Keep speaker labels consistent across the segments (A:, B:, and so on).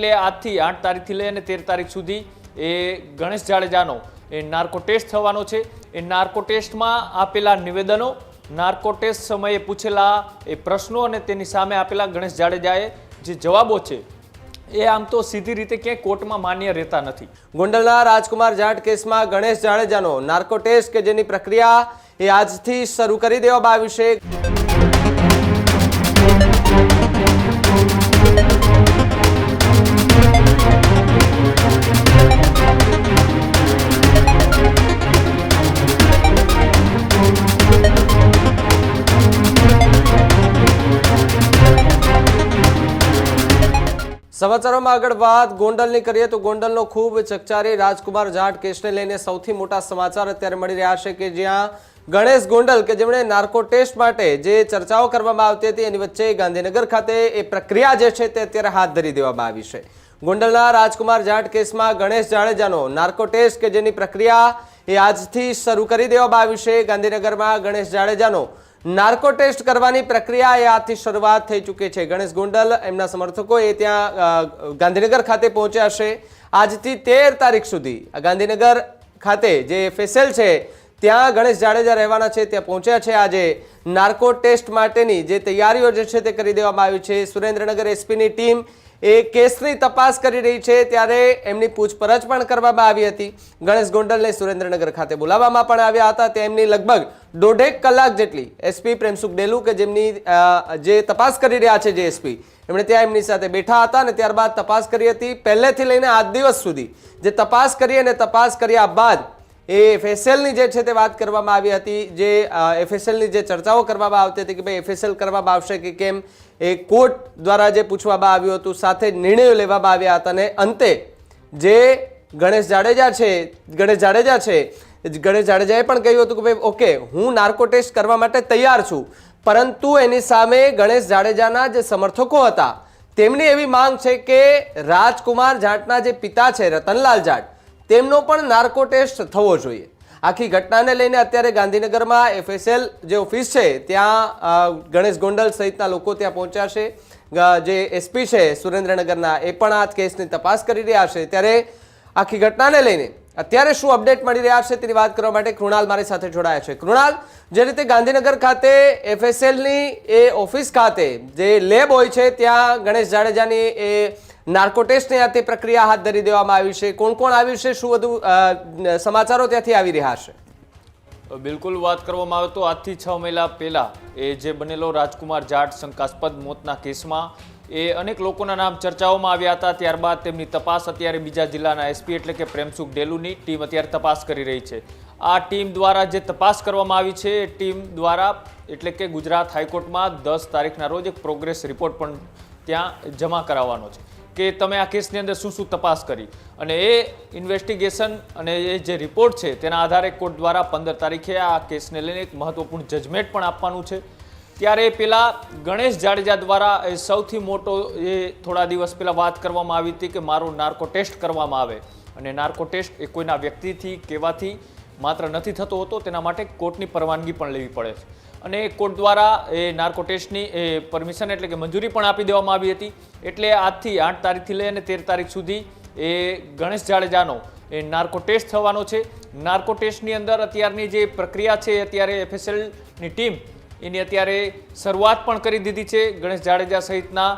A: એટલે આજથી આઠ તારીખથી લઈને તેર તારીખ સુધી એ ગણેશ જાડેજાનો એ નાર્કો ટેસ્ટ થવાનો છે. એ નાર્કો ટેસ્ટમાં આપેલા નિવેદનો, નાર્કો ટેસ્ટ સમયે પૂછેલા એ પ્રશ્નો અને તેની સામે આપેલા ગણેશ જાડેજાએ જે જવાબો છે, એ આમ તો સીધી રીતે ક્યાંય કોર્ટમાં માન્ય રહેતા નથી.
B: ગોંડલના રાજકુમાર જાટ કેસમાં ગણેશ જાડેજાનો નાર્કો ટેસ્ટ કે જેની પ્રક્રિયા એ આજથી શરૂ કરી દેવામાં આવી છે. સમાચારોમાં આગળ વાત ગોંડલની કરીએ તો ગોંડલનો ખૂબ ચકચારી રાજકુમાર જાટ કેસને લઈને સૌથી મોટા સમાચાર અત્યારે મળી રહ્યા છે કે જ્યાં ગણેશ ગોંડલ કે જેમણે નાર્કો ટેસ્ટ માટે જે ચર્ચાઓ કરવામાં આવતી હતી એની વચ્ચે ગાંધીનગર ખાતે એ પ્રક્રિયા જે છે તે અત્યારે હાથ ધરી દેવામાં આવી છે. ગોંડલના રાજકુમાર જાટ કેસમાં ગણેશ જાડેજાનો નાર્કો ટેસ્ટ કે જેની પ્રક્રિયા એ આજથી શરૂ કરી દેવામાં આવી છે. ગાંધીનગરમાં ગણેશ જાડેજાનો નાર્કો ટેસ્ટ કરવાની પ્રક્રિયા એ આજથી શરૂઆત થઈ ચૂકી છે. ગણેશ ગોંડલ એમના સમર્થકો એ ત્યાં ગાંધીનગર ખાતે પહોંચ્યા છે. આજથી તેર તારીખ સુધી ગાંધીનગર ખાતે જે ફેસેલ છે, ત્યાં ગણેશ જાડેજા રહેવાના છે, ત્યાં પહોંચ્યા છે. આજે નાર્કો ટેસ્ટ માટેની જે તૈયારીઓ જે છે તે કરી દેવામાં આવી છે. સુરેન્દ્રનગર એસપીની ટીમ એ કેસની તપાસ કરી રહી છે ત્યારે એમની પૂછપરછ પણ કરવામાં આવી હતી. ગણેશ ગોંડલને સુરેન્દ્રનગર ખાતે બોલાવવામાં પણ આવ્યા હતા. તેમની લગભગ દોઢેક કલાક જેટલી એસપી પ્રેમસુખ ડેલુ કે જેમની જે તપાસ કરી રહ્યા છે જે એસપી એમણે ત્યાં એમની સાથે બેઠા હતા અને ત્યારબાદ તપાસ કરી હતી. પહેલેથી લઈને આજ દિવસ સુધી જે તપાસ કરી અને તપાસ કર્યા બાદ એ એફએસએલની જે છે તે વાત કરવામાં આવી હતી, જે એફએસએલની જે ચર્ચાઓ કરવામાં આવતી હતી કે ભાઈ એફએસએલ કરવામાં આવશે કે કેમ, એ કોર્ટ દ્વારા જે પૂછવામાં આવ્યું હતું, સાથે નિર્ણયો લેવામાં આવ્યા હતા અને અંતે જે ગણેશ જાડેજા છે, ગણેશ જાડેજા છે, ગણેશ જાડેજાએ પણ કહ્યું હતું કે ભાઈ, ઓકે, હું નાર્કો ટેસ્ટ કરવા માટે તૈયાર છું, પરંતુ એની સામે ગણેશ જાડેજાના જે સમર્થકો હતા, તેમની એવી માંગ છે કે રાજકુમાર જાટના જે પિતા છે, રતનલાલ જાટ તેમનો પણ નાર્કો ટેસ્ટ થવો જોઈએ. આખી ઘટનાને લઈને અત્યારે ગાંધીનગરમાં એફએસએલ જે ઓફિસ છે, ત્યાં ગણેશ ગોંડલ સહિતના લોકો ત્યાં પહોંચ્યા જે એસપી છે સુરેન્દ્રનગરના, એ પણ આ કેસની તપાસ કરી રહ્યા છે. ત્યારે આખી ઘટનાને લઈને અત્યારે શું અપડેટ મળી રહ્યા છે તેની વાત કરવા માટે કૃણાલ મારી સાથે જોડાયા છે. કૃણાલ, જે રીતે ગાંધીનગર ખાતે એફએસએલની એ ઓફિસ ખાતે જે લેબ હોય છે, ત્યાં ગણેશ જાડેજાની એ નાર્કો આ તે પ્રક્રિયા હાથ ધરી દેવામાં આવી છે. કોણ કોણ આવ્યું છે? શું વધુ સમાચારો ત્યાંથી આવી રહ્યા છે?
A: બિલકુલ વાત કરવામાં આવે તો આજથી છ મહિના પહેલા એ જે બનેલો રાજકુમાર જાટ શંકાસ્પદ મોતના કેસમાં એ અનેક લોકોના નામ ચર્ચાઓમાં આવ્યા હતા. ત્યારબાદ તેમની તપાસ અત્યારે બીજા જિલ્લાના એસપી એટલે કે પ્રેમસુખ ડેલુની ટીમ અત્યારે તપાસ કરી રહી છે. આ ટીમ દ્વારા જે તપાસ કરવામાં આવી છે, એ ટીમ દ્વારા એટલે કે ગુજરાત હાઈકોર્ટમાં દસ તારીખના રોજ એક પ્રોગ્રેસ રિપોર્ટ પણ ત્યાં જમા કરાવવાનો છે. કે તમે આ કેસની અંદર શું શું તપાસ કરી? અને એ ઇન્વેસ્ટિગેશન અને એ જે રિપોર્ટ છે, તેના આધારે કોર્ટ દ્વારા પંદર તારીખે આ કેસને લઈને એક મહત્વપૂર્ણ જજમેન્ટ પણ આપવાનું છે. ત્યારે પેલા ગણેશ જાડેજા દ્વારા એ સૌથી મોટો એ થોડા દિવસ પહેલાં વાત કરવામાં આવી હતી કે મારો નાર્કો ટેસ્ટ કરવામાં આવે. અને નાર્કો ટેસ્ટ એ કોઈના વ્યક્તિથી કહેવાથી માત્ર નથી થતો હોતો, તેના માટે કોર્ટની પરવાનગી પણ લેવી પડે છે. અને કોર્ટ દ્વારા એ નાર્કો ટેસ્ટની એ પરમિશન એટલે કે મંજૂરી પણ આપી દેવામાં આવી હતી. એટલે આજથી આઠ તારીખથી લઈ અને તેર તારીખ સુધી એ ગણેશ જાડેજાનો એ નાર્કો ટેસ્ટ થવાનો છે. નાર્કો ટેસ્ટની અંદર અત્યારની જે પ્રક્રિયા છે, અત્યારે એફએસએલની ટીમ એની અત્યારે શરૂઆત પણ કરી દીધી છે. ગણેશ જાડેજા સહિતના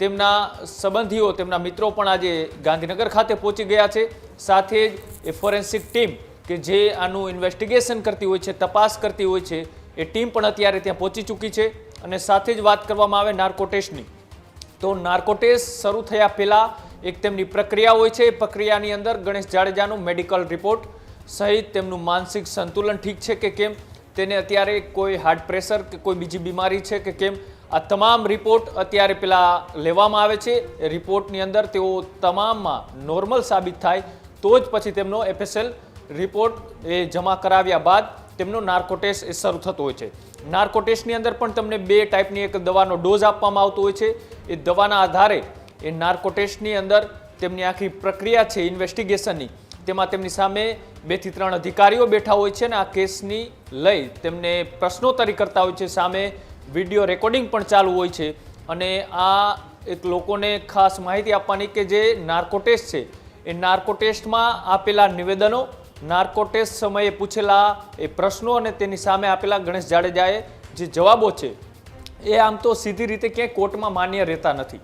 A: તેમના સંબંધીઓ, તેમના મિત્રો પણ આજે ગાંધીનગર ખાતે પહોંચી ગયા છે. સાથે જ એ ફોરેન્સિક ટીમ કે જે આનું ઇન્વેસ્ટિગેશન કરતી હોય છે, તપાસ કરતી હોય છે એ ટીમ પણ અત્યારે ત્યાં પહોંચી ચૂકી છે અને સાથે જ વાત કરવામાં આવે નાર્કોટેસ્ટની તો નાર્કોટેસ્ટ શરૂ થયા પહેલાં એક તેમની પ્રક્રિયા હોય છે. એ પ્રક્રિયાની અંદર ગણેશ જાડેજાનું મેડિકલ રિપોર્ટ સહિત તેમનું માનસિક સંતુલન ઠીક છે કે કેમ? તેને અત્યારે કોઈ હાર્ટ પ્રેશર કે કોઈ બીજી બીમારી છે કે કેમ? આ તમામ રિપોર્ટ અત્યારે પેલા લેવામાં આવે છે. રિપોર્ટની અંદર તેઓ તમામમાં નોર્મલ સાબિત થાય તો જ પછી તેમનો એફએસએલ રિપોર્ટ એ જમા કરાવ્યા બાદ તેમનો નાર્કો એ શરૂ થતો હોય છે. નાર્કો અંદર પણ તમને બે ટાઈપની એક દવાનો ડોઝ આપવામાં આવતો હોય છે. એ દવાના આધારે એ નાર્કો અંદર તેમની આખી પ્રક્રિયા છે ઇન્વેસ્ટિગેશનની તેમાં તેમની સામે બેથી ત્રણ અધિકારીઓ બેઠા હોય છે અને આ કેસની લઈ તેમને પ્રશ્નોત્તરી કરતા હોય છે. સામે વીડિયો રેકોર્ડિંગ પણ ચાલુ હોય છે. અને આ એક લોકોને ખાસ માહિતી આપવાની કે જે નાર્કો ટેસ્ટ છે, એ નાર્કો ટેસ્ટમાં આપેલા નિવેદનો નાર્કો સમયે પૂછેલા એ પ્રશ્નો અને તેની સામે આપેલા ગણેશ જાડેજાએ જે જવાબો છે, એ આમ તો સીધી રીતે ક્યાંય કોર્ટમાં માન્ય રહેતા નથી.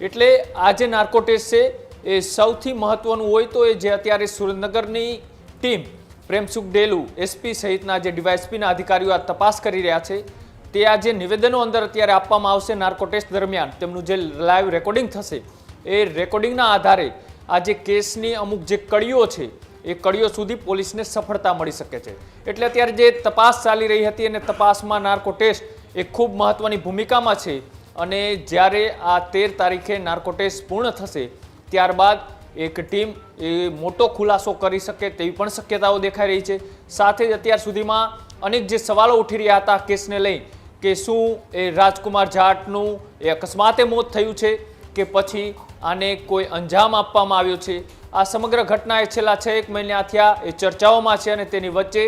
A: એટલે આ જે નાર્કો છે, એ સૌથી મહત્વનું હોય તો એ જે અત્યારે સુરેન્દ્રનગરની ટીમ પ્રેમસુખ ડેલુ એસપી સહિતના જે ડીવાયએસપીના અધિકારીઓ આ તપાસ કરી રહ્યા છે, તે આ જે નિવેદનો અંદર અત્યારે આપવામાં આવશે નાર્કો દરમિયાન, તેમનું જે લાઈવ રેકોર્ડિંગ થશે, એ રેકોર્ડિંગના આધારે આ જે કેસની અમુક જે કડીઓ છે એ કડીઓ સુધી પોલીસને સફળતા મળી શકે છે. એટલે અત્યારે જે તપાસ ચાલી રહી હતી અને તપાસમાં નાર્કો ટેસ્ટ એ ખૂબ મહત્વની ભૂમિકામાં છે અને જ્યારે આ તેર તારીખે નાર્કો ટેસ્ટ પૂર્ણ થશે, ત્યારબાદ એક ટીમ એ મોટો ખુલાસો કરી શકે તેવી પણ શક્યતાઓ દેખાઈ રહી છે. સાથે જ અત્યાર સુધીમાં અનેક જે સવાલો ઉઠી રહ્યા હતા કેસને લઈ કે શું એ રાજકુમાર જાટનું એ અકસ્માતે મોત થયું છે કે પછી આને કોઈ અંજામ આપવામાં આવ્યો છે? આ સમગ્ર ઘટના એ છેલ્લા છ એક મહિના થયા. એ ચર્ચાઓમાં છે અને તેની વચ્ચે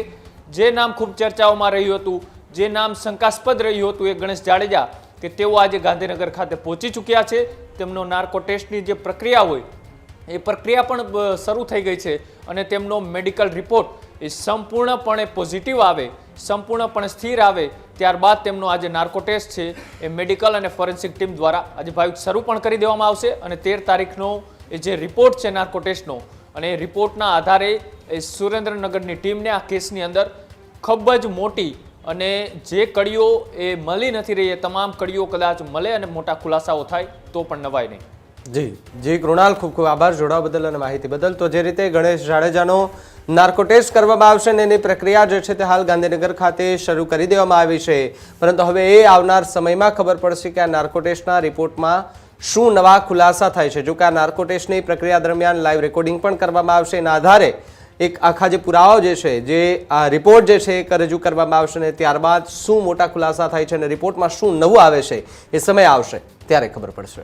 A: જે નામ ખૂબ ચર્ચાઓમાં રહ્યું હતું, જે નામ શંકાસ્પદ રહ્યું હતું એ ગણેશ જાડેજા કે તેઓ આજે ગાંધીનગર ખાતે પહોંચી ચૂક્યા છે. તેમનો નાર્કો ટેસ્ટની જે પ્રક્રિયા હોય, એ પ્રક્રિયા પણ શરૂ થઈ ગઈ છે અને તેમનો મેડિકલ રિપોર્ટ એ સંપૂર્ણપણે પોઝિટિવ આવે, સંપૂર્ણપણે સ્થિર આવે, ત્યારબાદ તેમનો આજે નાર્કો ટેસ્ટ છે. એ મેડિકલ અને ફોરેન્સિક ટીમ દ્વારા આજે ભાવિક શરૂ પણ કરી દેવામાં આવશે અને તેર તારીખનો એ જે રિપોર્ટ છે નાર્કોટેસ્ટનો અને એ રિપોર્ટના આધારે એ સુરેન્દ્રનગરની ટીમને આ કેસની અંદર ખૂબ જ મોટી અને જે કડીઓ એ મળી નથી રહી, એ તમામ કડીઓ કદાચ મળે અને મોટા ખુલાસાઓ થાય, તો પણ નવાય નહીં.
B: જી જી, કૃણાલ, ખૂબ ખૂબ આભાર જોડાવા બદલ અને માહિતી બદલ. તો જે રીતે ગણેશ જાડેજાનો નાર્કો કરવામાં આવશે અને એની પ્રક્રિયા જે છે તે હાલ ગાંધીનગર ખાતે શરૂ કરી દેવામાં આવી છે. પરંતુ હવે એ આવનાર સમયમાં ખબર પડશે કે આ નાર્કો રિપોર્ટમાં શું નવા ખુલાસા થાય છે? જો કે આ નાર્કો પ્રક્રિયા દરમિયાન લાઈવ રેકોર્ડિંગ પણ કરવામાં આવશે એના આધારે એક આખા જે પુરાવાઓ જે છે, જે આ રિપોર્ટ જે છે એ રજૂ કરવામાં આવશે અને ત્યારબાદ શું મોટા ખુલાસા થાય છે અને રિપોર્ટમાં શું નવું આવે છે એ સમય આવશે, ત્યારે ખબર પડશે.